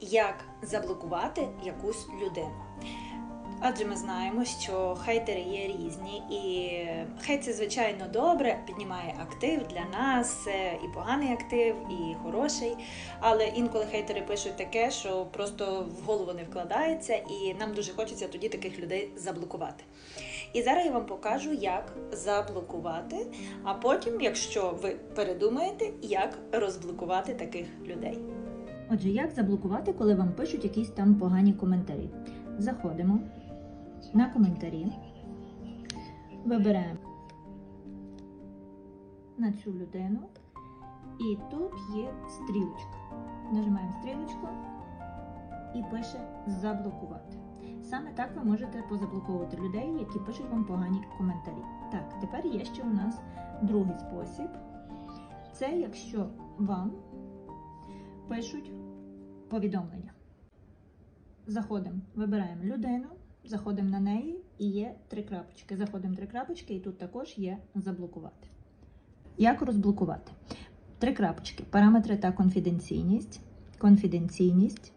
як заблокувати якусь людину. Адже ми знаємо, що хейтери є різні, і хейт це звичайно добре, піднімає актив для нас, і поганий актив, і хороший. Але інколи хейтери пишуть таке, що просто в голову не вкладається, і нам дуже хочеться тоді таких людей заблокувати. І зараз я вам покажу, як заблокувати, а потім, якщо ви передумаєте, як розблокувати таких людей. Отже, як заблокувати, коли вам пишуть якісь там погані коментарі? Заходимо на коментарі, вибираємо на цю людину, і тут є стрілочка. Нажимаємо стрілочку і пише заблокувати. Саме так ви можете позаблоковувати людей, які пишуть вам погані коментарі. Так, тепер є ще у нас другий спосіб. Це якщо вам пишуть повідомлення. Заходимо, вибираємо людину, заходимо на неї і є три крапочки. Заходимо три крапочки, і тут також є заблокувати. Як розблокувати? Три крапочки: параметри та конфіденційність, конфіденційність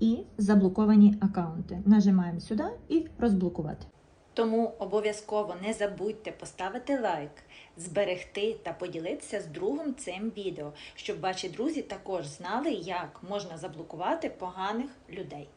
і заблоковані аккаунти. Нажимаємо сюди і розблокувати. Тому обов'язково не забудьте поставити лайк, зберегти та поділитися з другом цим відео, щоб ваші друзі також знали, як можна заблокувати поганих людей.